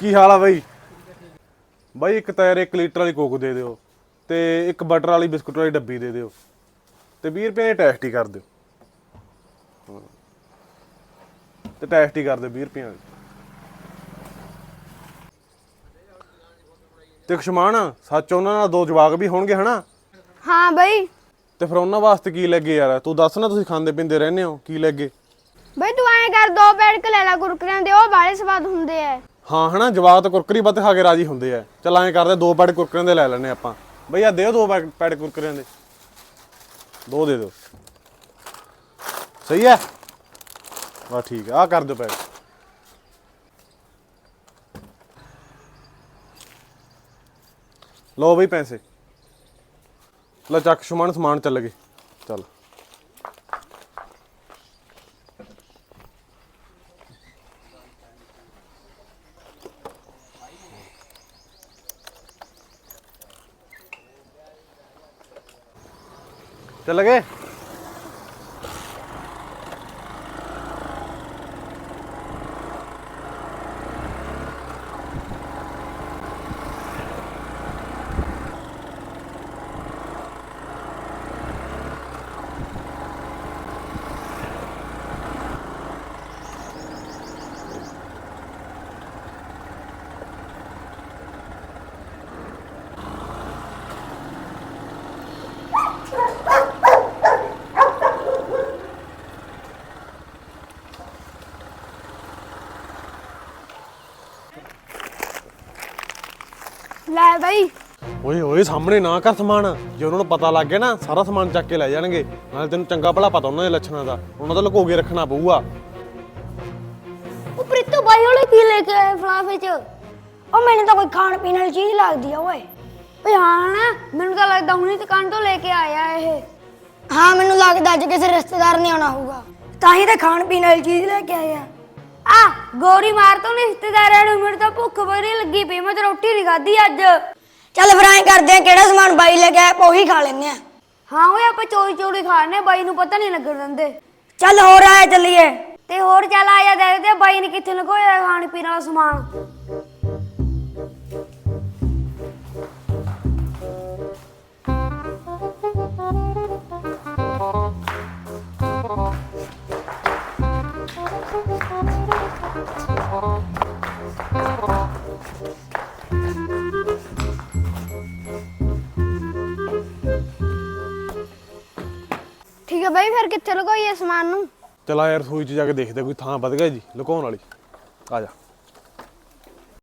ਕੀ ਹਾਲ ਆ ਬਈ? ਬਈ ਇੱਕ ਟਾਇਰ 1 ਲੀਟਰ ਵਾਲੀ ਕੋਕ ਦੇ ਦਿਓ ਤੇ ਇੱਕ ਬਟਰ ਵਾਲੀ ਬਿਸਕੁਟ ਵਾਲੀ ਡੱਬੀ ਦੇ ਦਿਓ ਤੇ 20 ਰੁਪਏ ਦੀ ਟੈਸਟ ਹੀ ਕਰ ਦਿਓ। ਤੇ ਟੈਸਟ ਹੀ ਕਰ ਦਿਓ 20 ਰੁਪਏ ਦੀ ਤੇ ਖਸ਼ਮਾਨ ਸੱਚ ਉਹਨਾਂ ਨਾਲ ਦੋ ਜਵਾਕ ਵੀ ਹੋਣਗੇ ਹਨਾ? ਹਾਂ ਬਈ। ਤੇ ਫਿਰ ਉਹਨਾਂ ਵਾਸਤੇ ਕੀ ਲੱਗੇ ਯਾਰ? ਤੂੰ ਦੱਸ ਨਾ ਤੁਸੀਂ ਖਾਂਦੇ ਪੀਂਦੇ ਰਹਿੰਦੇ ਹੋ ਕੀ ਲੱਗੇ? ਬਈ ਤੂੰ ਐਂ ਕਰ ਦੋ ਪੈਡ ਲੈ ਲੈ ਕੁਰਕਰਿਆਂ ਦੇ ਉਹ ਬਾਲੇ ਸਵਾਦ ਹੁੰਦੇ ਐ। ਹਾਂ, ਹਨਾ ਜਵਾਬ ਤਾਂ ਕੁਰਕਰੀ ਵੱਧ ਖਾ ਕੇ ਰਾਜੀ ਹੁੰਦੇ ਆ। ਚੱਲ ਐਂ ਕਰਦੇ, ਦੋ ਪੈਡ ਕੁਰਕਰਿਆਂ ਦੇ ਲੈ ਲੈਣੇ ਆਪਾਂ। ਬਈ ਆ ਦਿਓ ਦੋ ਪੈ- ਪੈਡ ਕੁਰਕਰਿਆਂ ਦੇ। ਦੋ ਦੇ ਦਿਓ ਸਹੀ ਹੈ? ਵਾ ਠੀਕ ਆ ਆਹ ਕਰ ਦਿਓ ਪੈਡ। ਲਓ ਬਈ ਪੈਸੇ। ਲੈ ਚੱਕ, ਸ਼ੁਮਨ, ਸਮਾਨ ਚੱਲ ਗਏ। ਚੱਲ। ਚੱਲ ਗਏ? ਲੈ ਬਈ। ਓਏ ਓਏ ਸਾਹਮਣੇ ਨਾ ਕਰ ਸਮਾਨ। ਜੇ ਉਹਨਾਂ ਨੂੰ ਪਤਾ ਲੱਗ ਗਿਆ ਨਾ ਸਾਰਾ ਸਮਾਨ ਚੱਕ ਕੇ ਲੈ ਜਾਣਗੇ। ਨਾਲੇ ਤੈਨੂੰ ਚੰਗਾ ਭਲਾ ਪਤਾ ਉਹਨਾਂ ਦੇ ਲੱਛਣਾਂ ਦਾ। ਉਹਨਾਂ ਦਾ ਲੁਕੋ ਕੇ ਰੱਖਣਾ ਪਊਗਾ। ਉਹ ਪ੍ਰੀਤੂ ਬਾਈ ਵਾਲੇ ਕੀ ਲੈ ਕੇ ਆਏ ਫਲਾਫੇ ਚ ਉਹ ਮੈਨੂੰ ਤਾਂ ਕੋਈ ਖਾਣ ਪੀਣ ਵਾਲੀ ਚੀਜ਼ ਲੱਗਦੀ ਆ ਓਏ। ਓਏ ਹਾਂ ਨਾ ਮੈਨੂੰ ਤਾਂ ਲੱਗਦਾ ਹੁਣੀ ਦੁਕਾਨ ਤੋਂ ਲੈ ਕੇ ਆਇਆ ਇਹ। ਹਾਂ ਮੈਨੂੰ ਲੱਗਦਾ ਅੱਜ ਕਿਸੇ ਰਿਸ਼ਤੇਦਾਰ ਨੇ ਆਉਣਾ ਹੋਊਗਾ। ਤਾਂ ਹੀ ਤਾਂ ਖਾਣ ਪੀਣ ਵਾਲੀ ਚੀਜ਼ ਲੈ ਕੇ ਆਏ ਆ ਗੋਰੀ ਮਾਰ ਤੋਂ ਰਿਸ਼ਤੇਦਾਰਾਂ ਨੂੰ ਮੇਰੇ ਤਾਂ ਭੁੱਖ ਲੱਗੀ ਪਈ ਮੈਂ ਤਾਂ ਰੋਟੀ ਨਹੀਂ ਖਾਧੀ ਅੱਜ। ਚੱਲ ਫਿਰ ਐਂ ਕਰਦੇ ਆ ਕਿਹੜਾ ਸਮਾਨ ਬਾਈ ਲੈ ਕੇ ਆਇਆ ਆਪਾਂ ਉਹੀ ਖਾ ਲੈਂਦੇ ਆ ਹਾਂ ਓਏ ਆਪਾਂ ਚੋਰੀ ਚੋਰੀ ਖਾਣੇ ਬਾਈ ਨੂੰ ਪਤਾ ਨਹੀਂ ਲੱਗਣ ਦਿੰਦੇ। ਚੱਲ ਹੋਰ ਆਇਆ ਚੱਲੀਏ। ਤੇ ਹੋਰ ਚੱਲ ਆ ਜਾ ਦੇ ਦੇ ਬਾਈ ਨੇ ਕਿੱਥੇ ਲਗੋਇਆ ਖਾਣ ਪੀਣ ਵਾਲਾ ਸਮਾਨ। ਠੀਕ ਬਾਈ, ਫਿਰ ਕਿੱਥੇ ਲਗੋਈਏ ਸਮਾਨ ਨੂੰ? ਚਲ ਆ ਯਾਰ ਸੂਈ ਚ ਜਾ ਕੇ ਦੇਖਦੇ ਕੋਈ ਥਾਂ ਵਧ ਗਿਆ ਜੀ, ਲੁਕਾਉਣ ਵਾਲੀ। ਆ ਜਾ।